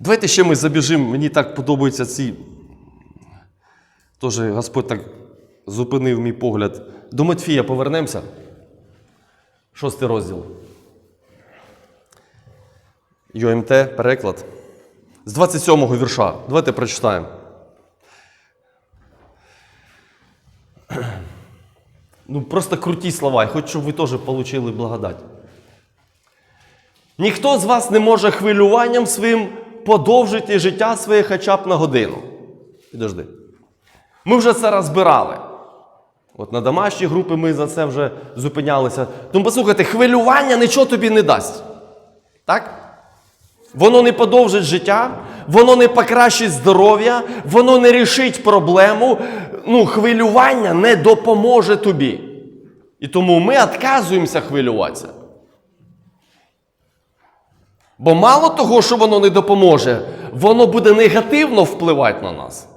Давайте ще ми забіжимо. Мені так подобаються ці. Тоже Господь так зупинив мій погляд. До Матфія повернемося. Шостий розділ. ЮМТ, переклад. З 27-го вірша. Давайте прочитаємо. Ну, просто круті слова. Я хочу, щоб ви теж отримали благодать. Ніхто з вас не може хвилюванням своїм подовжити життя своє хоча б на годину. Підожди. Ми вже це розбирали. От на домашні групи ми за це вже зупинялися. Тому послухайте, хвилювання нічого тобі не дасть. Так? Воно не подовжить життя, воно не покращить здоров'я, воно не рішить проблему. Ну, хвилювання не допоможе тобі. І тому ми відказуємося хвилюватися. Бо мало того, що воно не допоможе, воно буде негативно впливати на нас.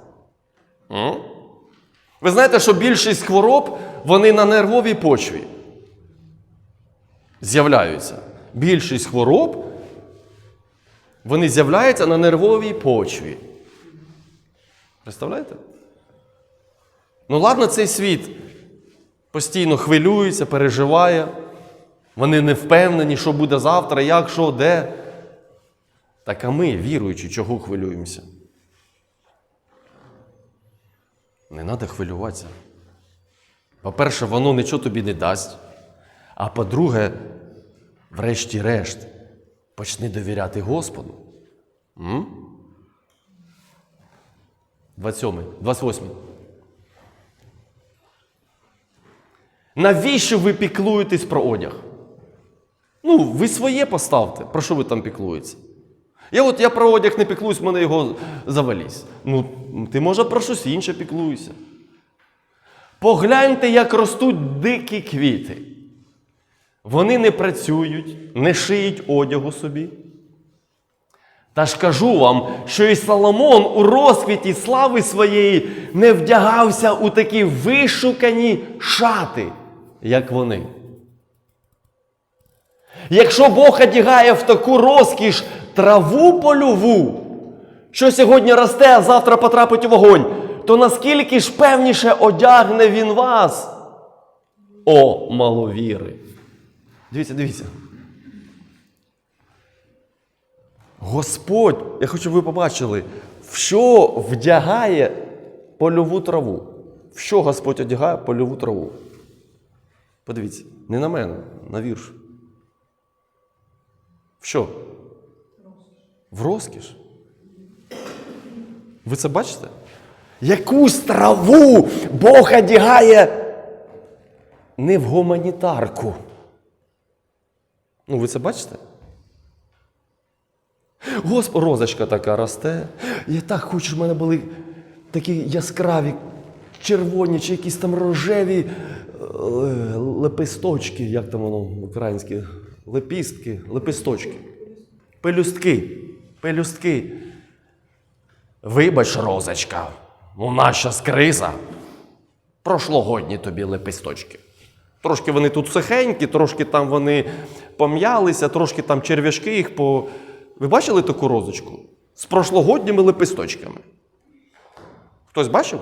Ви знаєте, що більшість хвороб вони на нервовій почві з'являються. Більшість хвороб вони з'являються на нервовій почві. Представляєте? Ну, ладно, цей світ постійно хвилюється, переживає. Вони не впевнені, що буде завтра, як, що, де. Так а ми, віруючи, чого хвилюємося? Не треба хвилюватися. По-перше, воно нічого тобі не дасть. А по-друге, врешті-решт, почни довіряти Господу. М? 27, 28. Навіщо ви піклуєтесь про одяг? Ну, ви своє поставте. Про що ви там піклуєтеся? Я от я про одяг не піклуюсь, в мене його завалізь. Ну, ти може про щось інше піклуєшся. Погляньте, як ростуть дикі квіти. Вони не працюють, не шиють одягу собі. Та ж кажу вам, що і Соломон у розквіті слави своєї не вдягався у такі вишукані шати, як вони. Якщо Бог одягає в таку розкіш траву польову, що сьогодні росте, а завтра потрапить у вогонь, то наскільки ж певніше одягне він вас? О, маловіри. Дивіться, дивіться. Господь, я хочу, щоб ви побачили, в що вдягає польову траву. В що Господь одягає польову траву? Подивіться, не на мене, на вірш. В що? В розкіш. Ви це бачите? Якусь траву Бог одягає не в гуманітарку. Ну, ви це бачите? Господь, розочка така росте. Я так хочу, щоб в мене були такі яскраві, червоні чи якісь там рожеві е, лепесточки, як там воно українське, лепістки, лепесточки. Пелюстки. Пелюстки. Вибач, розочка, у нас щас криза. Прошлогодні тобі лепесточки. Трошки вони тут сухенькі, трошки там вони пом'ялися, трошки там черв'яшки їх по. Ви бачили таку розочку? З прошлогодніми лепесточками. Хтось бачив?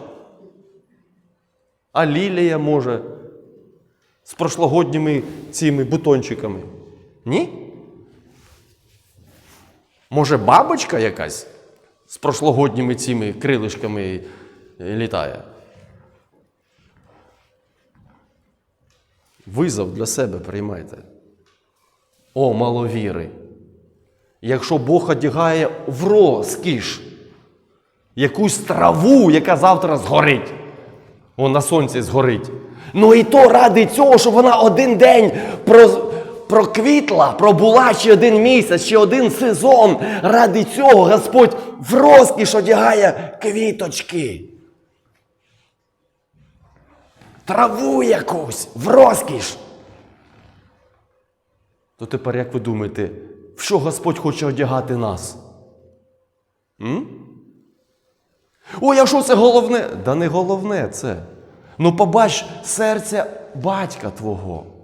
А лілія може. З прошлогодніми цими бутончиками. Ні? Може, бабочка якась з прошлогодніми цими крилишками літає? Визов для себе приймайте. О, маловіри. Якщо Бог одягає в розкіш якусь траву, яка завтра згорить, о, на сонці згорить. Ну і то ради цього, щоб вона один день проквітла, пробула ще один місяць, ще один сезон. Ради цього Господь в розкіш одягає квіточки. Траву якусь в розкіш. То тепер, як ви думаєте, в що Господь хоче одягати нас? М? Ой, а що це головне? Да не головне це. Ну побач серця батька твого.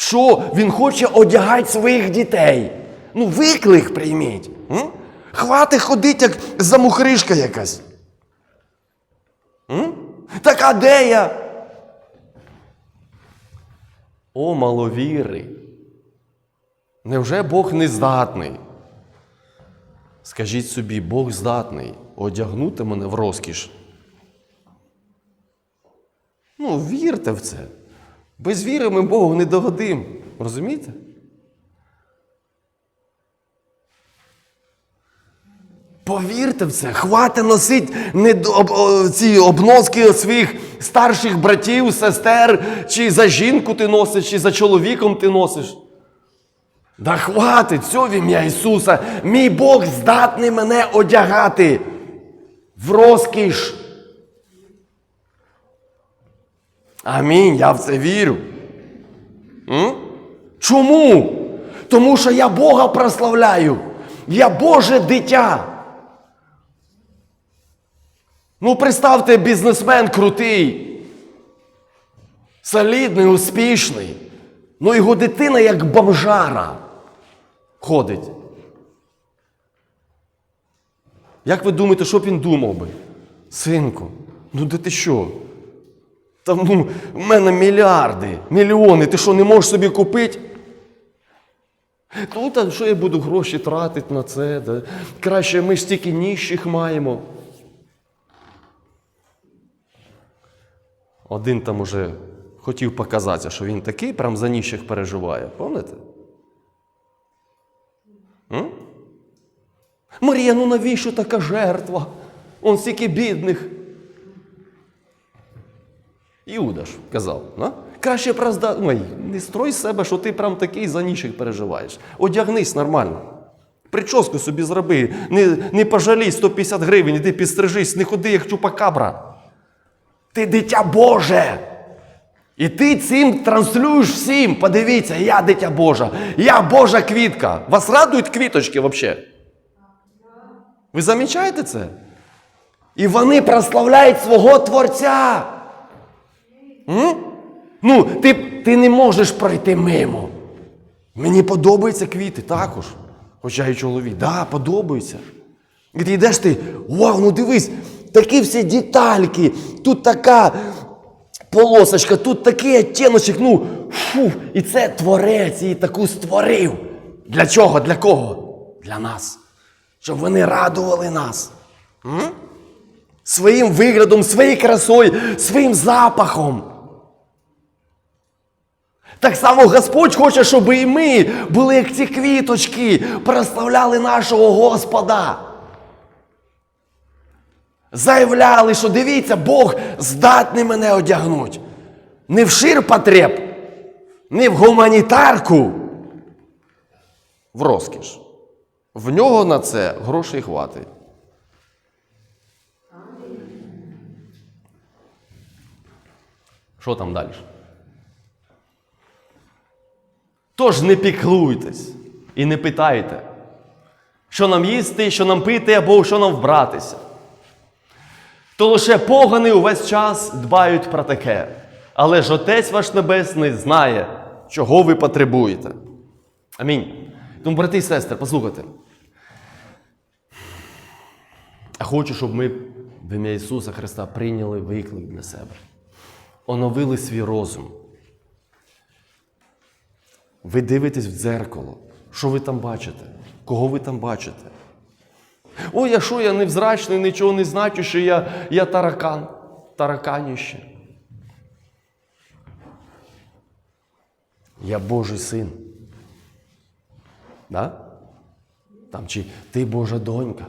Що він хоче одягати своїх дітей? Ну, виклик прийміть. М? Хвати ходить, як замухришка якась. М? Так а де я? О, маловіри. Невже Бог не здатний? Скажіть собі, Бог здатний одягнути мене в розкіш. Ну, вірте в це. Без віри ми Богу не догодимо. Розумієте? Повірте в це, хватить носить ці обноски своїх старших братів, сестер, чи за жінку ти носиш, чи за чоловіком ти носиш. Да хватить, все в ім'я Ісуса. Мій Бог здатний мене одягати в розкіш. Амінь, я в це вірю. М? Чому? Тому що я Бога прославляю. Я Боже дитя. Ну, представте, бізнесмен крутий, солідний, успішний. Ну, його дитина як бомжара ходить. Як ви думаєте, що б він думав би? Синку, ну де ти що? Там ну, в мене мільярди, мільйони, ти що не можеш собі купити? Ну, та що я буду гроші тратити на це? Да? Краще ми стільки ніщих маємо. Один там уже хотів показатися, що він такий, прям за ніщих переживає. Пам'ятаєте? М? Марія, ну навіщо така жертва? Он стільки бідних. Іуда ж казав, на? краще б. Ой, не строй себе, що ти прям такий за ніщих переживаєш. Одягнись нормально. Прическу собі зроби, не, не пожалій 150 гривень, іди підстрижись, не ходи, як чупакабра. Ти дитя Боже. І ти цим транслюєш всім. Подивіться, я дитя Божа, я Божа квітка. Вас радують квіточки взагалі? Ви замічаєте це? І вони прославляють свого Творця. Ну, ти, ти не можеш пройти мимо. Мені подобаються квіти також. Хоча і чоловік, да, подобаються. І ти йдеш ти, вау, ну дивись, такі всі детальки, тут така полосочка, тут такий оттіночок, ну, фу, і це творець її таку створив. Для чого? Для кого? Для нас. Щоб вони радували нас. М? Своїм виглядом, своєю красою, своїм запахом. Так само Господь хоче, щоб і ми були як ці квіточки, прославляли нашого Господа. Заявляли, що дивіться, Бог здатний мене одягнути. Не в ширпотреб, не в гуманітарку, в розкіш. В нього на це грошей хватить. Що там далі? Тож не піклуйтесь і не питайте, що нам їсти, що нам пити або що нам вбратися. То лише погани увесь час дбають про таке. Але ж Отець ваш Небесний знає, чого ви потребуєте. Амінь. Тому, брати і сестри, послухайте. Я хочу, щоб ми в ім'я Ісуса Христа прийняли виклик для себе, оновили свій розум. Ви дивитесь в дзеркало. Що ви там бачите? Кого ви там бачите? Ой, а що я невзрачний, нічого не значу, що я, я таракан, тараканіще. Я Божий син. Да? Там чи ти Божа донька,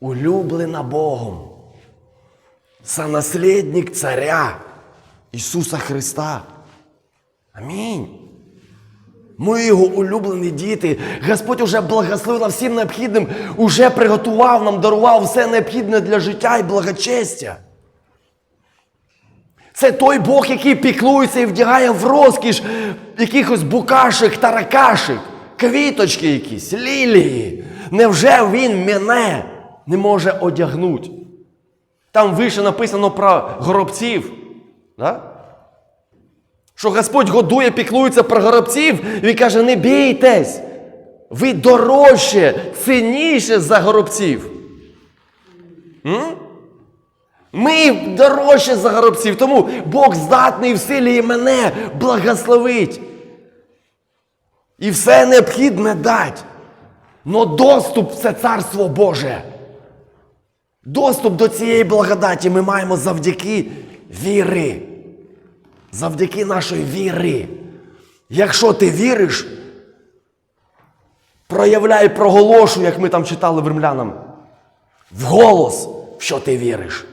улюблена Богом, сонаслідник царя Ісуса Христа. Амінь. Ми його улюблені діти. Господь уже благословив нам всім необхідним, уже приготував нам, дарував все необхідне для життя і благочестя. Це той Бог, який піклується і вдягає в розкіш якихось букашек, таракашек, квіточки якісь, лілії. Невже він мене не може одягнути? Там вище написано про горобців. Да? Що Господь годує, піклується про горобців, і каже: не бійтесь. Ви дорожче, цінніше за горобців. М? Ми дорожче за горобців, тому Бог здатний в силі і мене благословить. І все необхідне дать. Но доступ це царство Боже. Доступ до цієї благодаті ми маємо завдяки віри. Завдяки нашої віри. Якщо ти віриш, проявляй, проголошуй, як ми там читали в римлянам, в в що ти віриш.